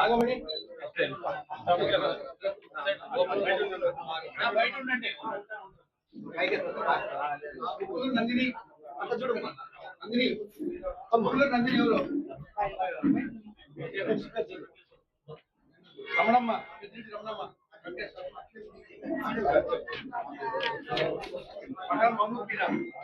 ఆగమని బయట ఉండండి నందిని అంత చూడు నందిని నందిని ఎవరు రమణమ్మ రమణమ్మ.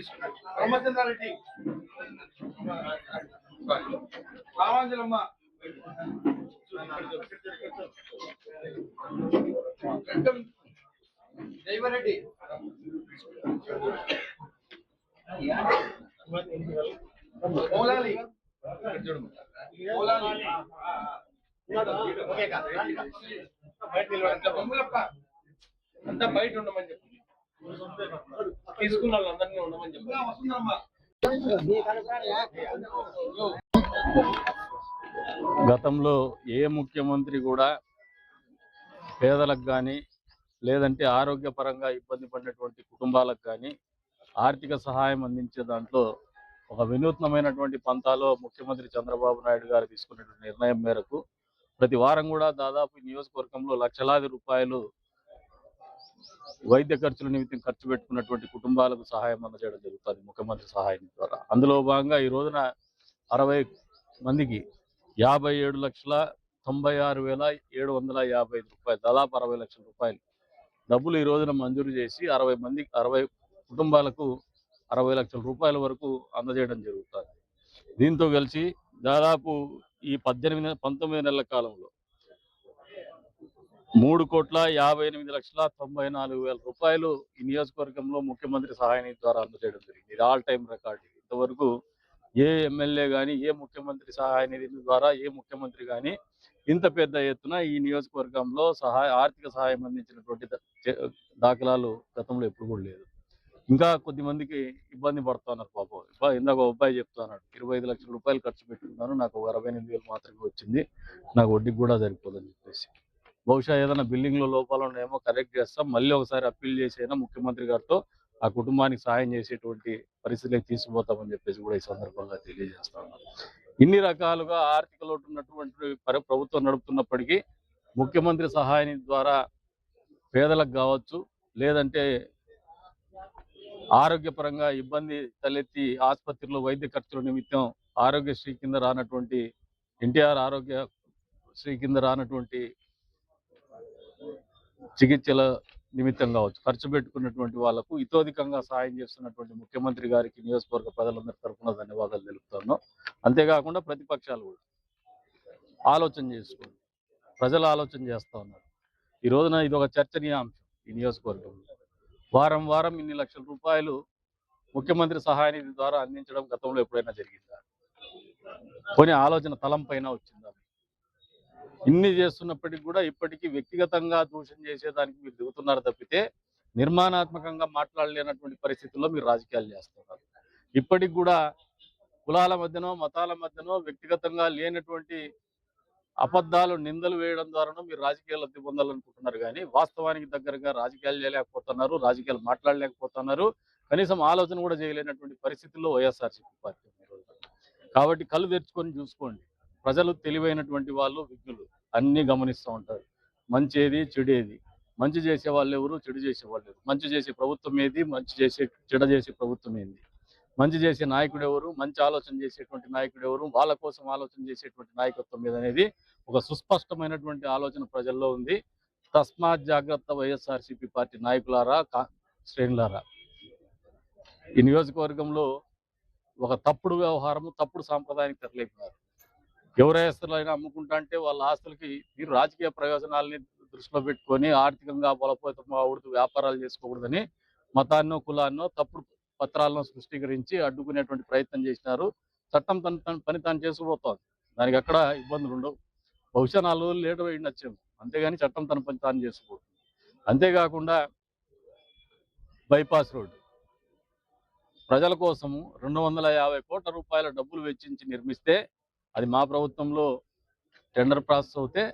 తీసుకో వెంకట భయ్య తీసుకో రామచంద్రారెడ్డి రామాంజలమ్మ దైవరెడ్డి. మౌలాలి. మౌలాలి. బొమ్మలప్ప. అంతా బయట ఉండమని చెప్పు. తీసుకున్న వాళ్ళందరినీ ఉండమని చెప్పారు గతంలో ఏ ముఖ్యమంత్రి కూడా పేదలకు కానీ లేదంటే ఆరోగ్యపరంగా ఇబ్బంది పడినటువంటి కుటుంబాలకు కానీ ఆర్థిక సహాయం అందించే దాంట్లో ఒక వినూత్నమైనటువంటి పంతాలో ముఖ్యమంత్రి చంద్రబాబు నాయుడు గారు తీసుకున్నటువంటి నిర్ణయం మేరకు ప్రతి వారం కూడా దాదాపు నియోజకవర్గంలో లక్షలాది రూపాయలు వైద్య ఖర్చుల నిమిత్తం ఖర్చు పెట్టుకున్నటువంటి కుటుంబాలకు సహాయం అందజేయడం జరుగుతుంది ముఖ్యమంత్రి సహాయం ద్వారా. అందులో భాగంగా ఈ రోజున అరవై మందికి యాభై ఏడు లక్షల తొంభై ఆరు వేల ఏడు వందల యాభై ఐదు రూపాయలు దాదాపు అరవై లక్షల రూపాయలు డబ్బులు ఈ రోజున మంజూరు చేసి అరవై మంది అరవై కుటుంబాలకు అరవై లక్షల రూపాయల వరకు అందజేయడం జరుగుతుంది. దీంతో కలిసి దాదాపు ఈ పద్దెనిమిది పంతొమ్మిది నెలల కాలంలో మూడు కోట్ల యాభై ఎనిమిది లక్షల తొంభై నాలుగు వేల రూపాయలు ఈ నియోజకవర్గంలో ముఖ్యమంత్రి సహాయ నిధి ద్వారా అందజేయడం జరిగింది. ఇది ఆల్ టైం రికార్డు. ఇంతవరకు ఏ ఎమ్మెల్యే కానీ ఏ ముఖ్యమంత్రి సహాయ నిధి ద్వారా ఏ ముఖ్యమంత్రి కానీ ఇంత పెద్ద ఎత్తున ఈ నియోజకవర్గంలో సహాయ ఆర్థిక సహాయం అందించినటువంటి దాఖలాలు గతంలో ఎప్పుడు కూడా లేదు. ఇంకా కొద్ది మందికి ఇబ్బంది పడుతున్నారు పాపం. ఇందాక ఒక అబ్బాయి చెప్తున్నాడు ఇరవై ఐదు లక్షల రూపాయలు ఖర్చు పెట్టుకున్నాను నాకు ఒక అరవై ఎనిమిది వేలు మాత్రమే వచ్చింది నాకు వడ్డీకి కూడా సరిపోదని చెప్పేసి. బహుశా ఏదైనా బిల్డింగ్లో లోపాలు ఉన్నాయేమో కరెక్ట్ చేస్తాం. మళ్ళీ ఒకసారి అప్పీల్ చేసైనా ముఖ్యమంత్రి గారితో ఆ కుటుంబానికి సాయం చేసేటువంటి పరిస్థితులకు తీసుకుపోతామని చెప్పేసి కూడా ఈ సందర్భంగా తెలియజేస్తాం ఇన్ని రకాలుగా ఆర్థిక లోటు ఉన్నటువంటి ప్రభుత్వం నడుపుతున్నప్పటికీ ముఖ్యమంత్రి సహాయం ద్వారా పేదలకు కావచ్చు లేదంటే ఆరోగ్యపరంగా ఇబ్బంది తలెత్తి ఆసుపత్రిలో వైద్య ఖర్చుల నిమిత్తం ఆరోగ్యశ్రీ కింద రానటువంటి ఎన్టీఆర్ ఆరోగ్య శ్రీ కింద రానటువంటి చికిత్సల నిమిత్తం కావచ్చు. ఖర్చు పెట్టుకున్నటువంటి వాళ్ళకు ఇతోధికంగా సాయం చేస్తున్నటువంటి ముఖ్యమంత్రి గారికి నియోజకవర్గ ప్రజలందరి తరఫున ధన్యవాదాలు తెలుపుతున్నాం. అంతేకాకుండా ప్రతిపక్షాలు కూడా. ఆలోచన చేసుకోండి. ప్రజలు ఆలోచన చేస్తా ఉన్నారు. ఈ రోజున ఇది ఒక చర్చనీయాంశం ఈ నియోజకవర్గంలో. వారం వారం ఇన్ని లక్షల రూపాయలు ముఖ్యమంత్రి సహాయ నిధి ద్వారా అందించడం గతంలో ఎప్పుడైనా జరిగిందా? పోనీ ఆలోచన తలం పైన వచ్చిందా? ఇన్ని చేస్తున్నప్పటికీ కూడా ఇప్పటికీ వ్యక్తిగతంగా దూషణ చేసేదానికి మీరు దిగుతున్నారు తప్పితే నిర్మాణాత్మకంగా మాట్లాడలేనటువంటి పరిస్థితుల్లో మీరు రాజకీయాలు చేస్తున్నారు. ఇప్పటికి కూడా కులాల మధ్యనో మతాల మధ్యనో వ్యక్తిగతంగా లేనటువంటి అబద్ధాలు నిందలు వేయడం ద్వారానో మీరు రాజకీయాలు లబ్ధి పొందాలనుకుంటున్నారు కానీ వాస్తవానికి దగ్గరగా రాజకీయాలు చేయలేకపోతున్నారు రాజకీయాలు మాట్లాడలేకపోతున్నారు. కనీసం ఆలోచన కూడా చేయలేనటువంటి పరిస్థితుల్లో వైఎస్ఆర్సీపీ పార్టీ కాబట్టి కళ్ళు తెరుచుకొని చూసుకోండి. ప్రజలు తెలివైనటువంటి వాళ్ళు విజ్ఞులు. అన్ని గమనిస్తూ ఉంటారు. మంచి ఏది చెడు ఏది మంచి చేసే వాళ్ళు ఎవరు చెడు చేసే వాళ్ళు ఎవరు? మంచి చేసే ప్రభుత్వం ఏది? మంచి చేసే చెడ చేసే ప్రభుత్వం ఏంది? మంచి చేసే నాయకుడు ఎవరు? మంచి ఆలోచన చేసేటువంటి నాయకుడు ఎవరు? వాళ్ళ కోసం ఆలోచన చేసేటువంటి నాయకత్వం మీద అనేది ఒక సుస్పష్టమైనటువంటి ఆలోచన ప్రజల్లో ఉంది. తస్మాత్ జాగ్రత్త వైఎస్ఆర్సీపీ పార్టీ నాయకులారా కా- శ్రేణులారా? ఈ నియోజకవర్గంలో ఒక తప్పుడు వ్యవహారము తప్పుడు సాంప్రదాయానికి తెరలేపినారు. ఎవరి ఆస్తులైనా అమ్ముకుంటా అంటే వాళ్ళ ఆస్తులకి మీరు రాజకీయ ప్రయోజనాలని దృష్టిలో పెట్టుకొని ఆర్థికంగా బలపోతం అవ్వకూడదు వ్యాపారాలు చేసుకోకూడదని మతాన్నో కులాన్నో తప్పుడు పత్రాలను సృష్టీకరించి అడ్డుకునేటువంటి ప్రయత్నం చేసినారు. చట్టం తన తన పని తాను చేసుకుపోతుంది. దానికి అక్కడ ఇబ్బందులు ఉండవు. బహుశా నాలుగు రోజులు లేట్ అయి ఉండొచ్చేమో అంతేగాని చట్టం తన పని తాను చేసుకుపోతుంది అంతేకాకుండా బైపాస్ రోడ్డు. ప్రజల కోసము రెండు వందల యాభై కోట్ల రూపాయల డబ్బులు వెచ్చించి నిర్మిస్తే అది మా ప్రభుత్వంలో టెండర్ ప్రాసెస్ అవుతే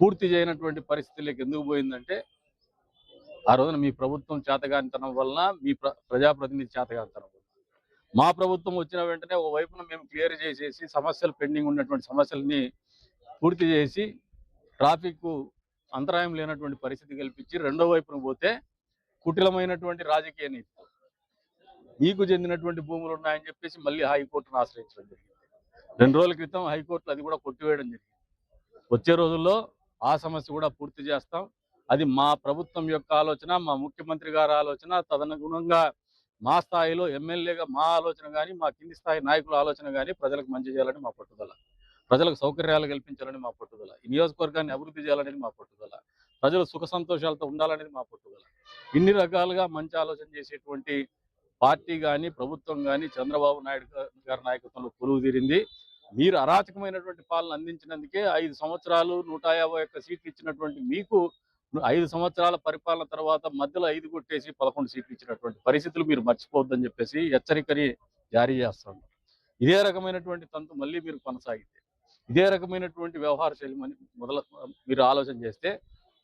పూర్తి చేయనటువంటి పరిస్థితులకు ఎందుకు పోయిందంటే ఆ రోజున మీ ప్రభుత్వం చేతగానితనం వలన మీ ప్ర ప్రజాప్రతినిధి చేతగానితనం వలన. మా ప్రభుత్వం వచ్చిన వెంటనే ఓ వైపున మేము క్లియర్ చేసేసి సమస్యలు పెండింగ్ ఉన్నటువంటి సమస్యల్ని పూర్తి చేసి ట్రాఫిక్ అంతరాయం లేనటువంటి పరిస్థితి కల్పించి రెండో వైపున పోతే కుటిలమైనటువంటి రాజకీయ నీతి. మీకు చెందినటువంటి భూములు ఉన్నాయని చెప్పేసి మళ్ళీ హైకోర్టును ఆశ్రయించడం జరిగింది. రెండు రోజుల క్రితం హైకోర్టులో అది కూడా కొట్టివేయడం జరిగింది. వచ్చే రోజుల్లో ఆ సమస్య కూడా పూర్తి చేస్తాం. అది మా ప్రభుత్వం యొక్క ఆలోచన మా ముఖ్యమంత్రి గారి ఆలోచన తదనుగుణంగా మా స్థాయిలో ఎమ్మెల్యేగా మా ఆలోచన కానీ మా కింది స్థాయి నాయకుల ఆలోచన కానీ ప్రజలకు మంచి చేయాలని మా పట్టుదల. ప్రజలకు సౌకర్యాలు కల్పించాలని మా పట్టుదల. ఈ నియోజకవర్గాన్ని అభివృద్ధి చేయాలనేది మా పట్టుదల. ప్రజలు సుఖ సంతోషాలతో ఉండాలనేది మా పట్టుదల. ఇన్ని రకాలుగా మంచి ఆలోచన చేసేటువంటి పార్టీ కానీ ప్రభుత్వం కానీ చంద్రబాబు నాయుడు గారి నాయకత్వంలో కొలువు తీరింది. మీరు అరాచకమైనటువంటి పాలన అందించినందుకే ఐదు సంవత్సరాలు నూట యాభై ఒక్క సీట్లు ఇచ్చినటువంటి మీకు ఐదు సంవత్సరాల పరిపాలన తర్వాత మధ్యలో ఐదు కొట్టేసి పదకొండు సీట్లు ఇచ్చినటువంటి పరిస్థితులు మీరు మర్చిపోవద్దని చెప్పేసి హెచ్చరికని జారీ చేస్తాను. ఇదే రకమైనటువంటి తంతు మళ్ళీ మీరు కొనసాగితే ఇదే రకమైనటువంటి వ్యవహార శైలి మొదల మీరు ఆలోచన చేస్తే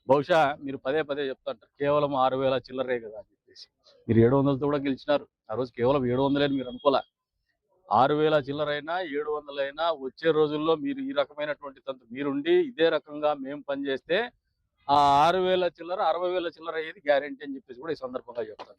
బహుశా మీరు పదే పదే చెప్తారు కేవలం ఆరు వేల చిల్లరే కదా అని చెప్పేసి. మీరు ఏడు వందలతో కూడా గెలిచినారు ఆ రోజు కేవలం ఏడు వందలని మీరు అనుకోలే. ఆరు వేల చిల్లరైనా ఏడు వందలైనా వచ్చే రోజుల్లో మీరు ఈ రకమైనటువంటి తంతు మీరుండి ఇదే రకంగా మేము పనిచేస్తే ఆ ఆరు వేల చిల్లర అరవై వేల చిల్లర అయ్యేది గ్యారెంటీ అని చెప్పేసి కూడా ఈ సందర్భంగా చెప్తాను.